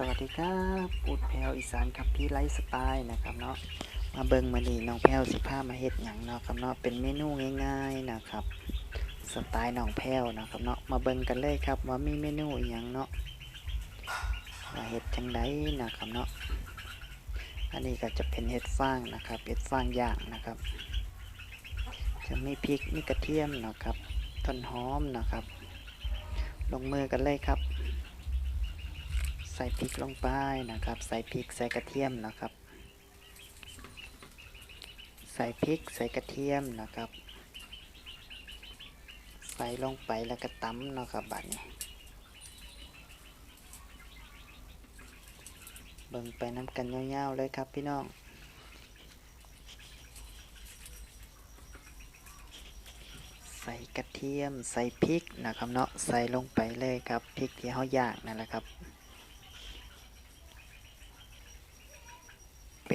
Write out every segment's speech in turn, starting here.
สวัสดีครับอุดแพลวอีสานครับพี่ไลฟ์สไตล์นะครับเนาะมาเบิ่งมาดีน้องแพลวสิพามาเฮ็ดหยังเนาะครับเนาะเป็นเมนูง่ายๆนะครับ สไตล์น้องแพลวนะครับเนาะมาเบิ่งกันเลยครับว่ามีเมนูอหยังเนาะว่าเฮ็ดจังไดนะครับเนาะอันนี้ก็จะเป็นเห็ดฟางนะครับเห็ดฟางย่างนะครับ จะมีพริกมีกระเทียมนะครับต้นหอมนะครับ ลงมือกันเลยครับ ใส่พริกลงไปนะครับ ใส่พริกใส่กระเทียมนะครับ ใส่พริกใส่กระเทียมนะครับ ใส่ลงไปแล้วก็ตำเนะครับบัดนี้เบิ่งไปน้ำกันยาวๆเลยครับพี่น้องใส่กระเทียมใส่พริกนะครับเนาะใส่ลงไปเลยครับพริกที่เขาย่างนั่นแหละครับ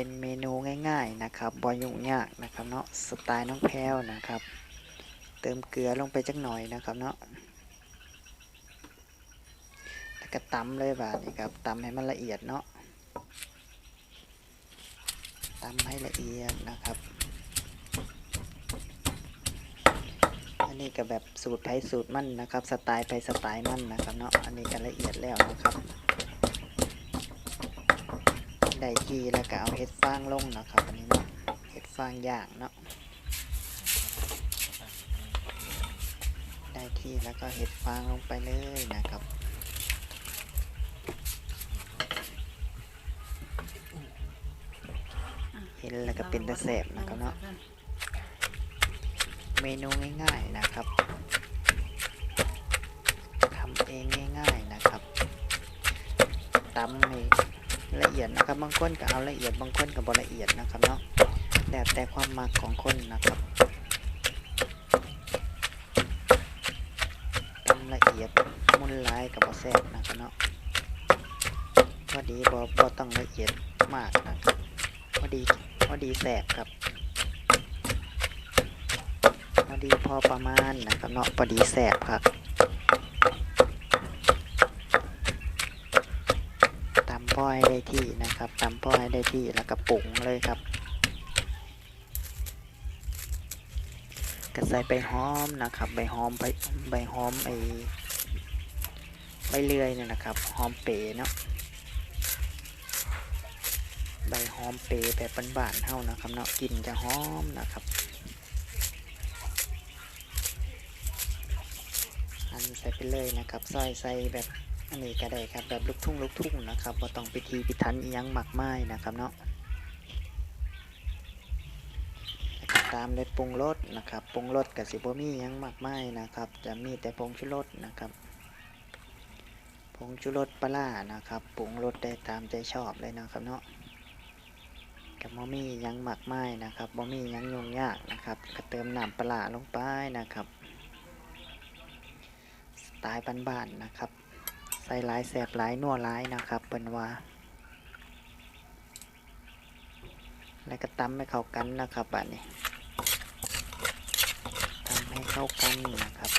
เป็นเมนูง่าย ๆนะครับบอยุ่งยากนะครับเนาะสไตล์น้องแพลวนะครับ เติมเกลือลงไปจักหน่อยนะครับเนาะแล้วก็ตำเลยบาดนี่ครับตำให้มันละเอียดเนาะตำให้ละเอียดนะครับ อันนี้ก็แบบสูตรไผสูตรมั่นนะครับ สไตล์ไปสไตล์มั่นนะครับเนาะอันนี้ก็ละเอียดแล้วนะครับ ได้ที่แล้วก็เอาเห็ดฟางลงนะครับอันนี้เนาะเห็ดฟางย่างเนาะได้ที่แล้วก็เห็ดฟางลงไปเลยนะครับเห็นแล้วก็เป็นตะแสบนะครับเนาะเมนูง่ายๆนะครับทำเองง่ายๆนะครับตำให้ ละเอียดนะครับ บางคนก็เอาละเอียดบางคนก็บ่ละเอียดนะครับเนาะแล้วแต่ความมักของคนนะครับทำละเอียดมุนลายกับบ่แซ่บนะครับเนาะพอดีบ่บ่ต้องละเอียดมากนะพอดีพอดีแซ่บครับพอดีพอประมาณนะครับเนาะพอดีแซ่บครับ ตำ พ่อให้ได้ที่นะครับตำพ่อให้ได้ที่แล้วก็ปรุงเลยครับก็ใส่ใบหอมนะครับใบหอมใบใบหอมไอใบเลื่อยเนี่ยนะครับหอมเป๋เนาะใบหอมเป๋แบบบ้านๆเท่านะครับเนาะกลิ่นจะหอมนะครับอันใส่ไปเลยนะครับซอยใส่แบบ อันนี้ก็ได้ครับแบบลูกทุ่งลูกทุ่งนะครับบ่ต้องไปทีพิทันยังหมักไม้นะครับเนาะตามด้ปรุงรสนะครับปรุงรสกับสิบ่มีอิหยังหมักไม้นะครับ จะมีแต่ผงชูรสนะครับผงชูรสปลานะครับปรุงรสได้ตามใจชอบเลยนะครับเนาะกับบ่มีอิหยังหมักไม้นะครับบ่มีอิหยังยุ่งยากนะครับก็เติมน้ำปลาลงไปนะครับ สไตล์บ้านๆนะครับ ส่หลายแสบหลายนัวหลายนะครับเป็นว่า แล้วก็ตำให้เข้ากันนะครับบัดนี้ตำให้เข้ากันนะครับ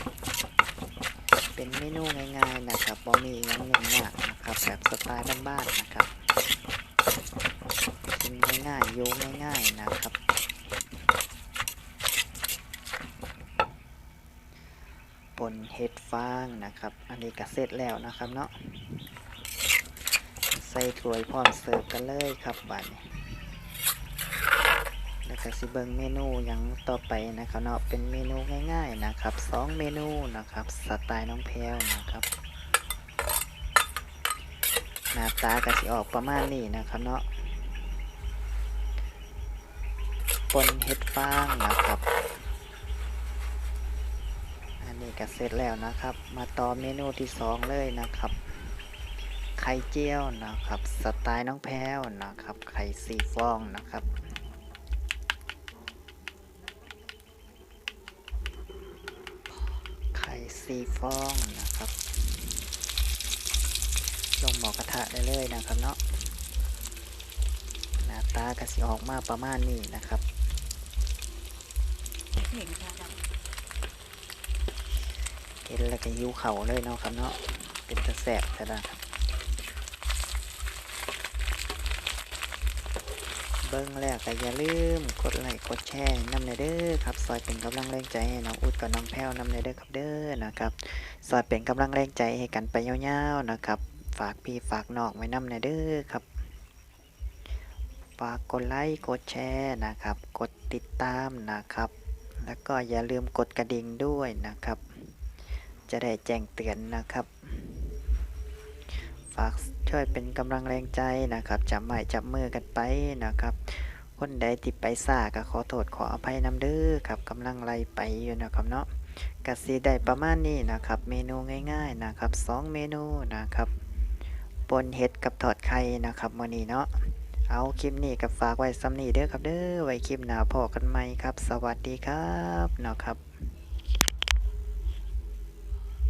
เป็นเมนูง่ายๆนะครับบ่มีอิหยังยุ่งยากนะครับแบบสไตล์บ้านๆนะครับกินง่ายๆอยู่ง่ายๆนะครับ ป นเห็ดฟางนะครับ อันนี้ก็เสร็จแล้วนะครับเนาะใส่ถ้วยพร้อมเสิร์ฟกันเลยครับบัดนี้แล้วก็สิเบิงเมนูอย่างต่อไปนะครับเนาะเป็นเมนูง่ายๆนะครับสองเมนูนะครับสไตล์น้องแพลวนะครับหน้าตาก็สิออกประมาณนี้นะครับเนาะปนเห็ดฟางนะครับ นนี้ก็เสร็จแล้วนะครับ มาต่อเมนูที่สองเลยนะครับ ไข่เจียวนะครับ สไตล์น้องแพ้วนะครับ ไข่สีฟองนะครับไข่สีฟองนะครับ ลงหมอกระทะได้เลยนะครับเนาะหน้าตากระสีออกมาประมาณนี้นะครับเห็นค่ะ เห็นแล้วก็ยิ้วเข่าเลยเนาะครับเนาะเป็นกระแสบกระดาษเบิ้งแล้ก็อย่าลืมกดไลค์กดแชร์น้ำในเด้อครับซอยเป็นกำลังแรงใจให้น้องอุดกับน้องแพ้วน้ำในเด้อครับเด้อนะครับซอยเป็นกำลังแรงใจให้กันไปยาวๆนะครับ ฝากพี่ฝากนอกไว้น้ำในเด้อครับฝากกดไลค์กดแชร์นะครับ กดติดตามนะครับ แล้วก็อย่าลืมกดกระดิ่งด้วยนะครับ จะได้แจ้งเตือนนะครับ ฝากช่วยเป็นกำลังแรงใจนะครับจับไม้จับมือกันไปนะครับคนใดที่ไปซ่าก็ขอโทษขออภัยนำเด้อครับกำลังไล่ไปอยู่นะครับเนาะกสีได้ประมาณนี้นะครับ เมนูง่ายๆนะครับสองเมนูนะครับปนเห็ดกับทอดไข่นะครับมื้อนี้เนาะเอาคลิปนี้กับฝากไว้ซ้ำนี้เด้อครับเด้อไว้คลิปหน้าพอกันใหม่ครับ สวัสดีครับเนาะครับ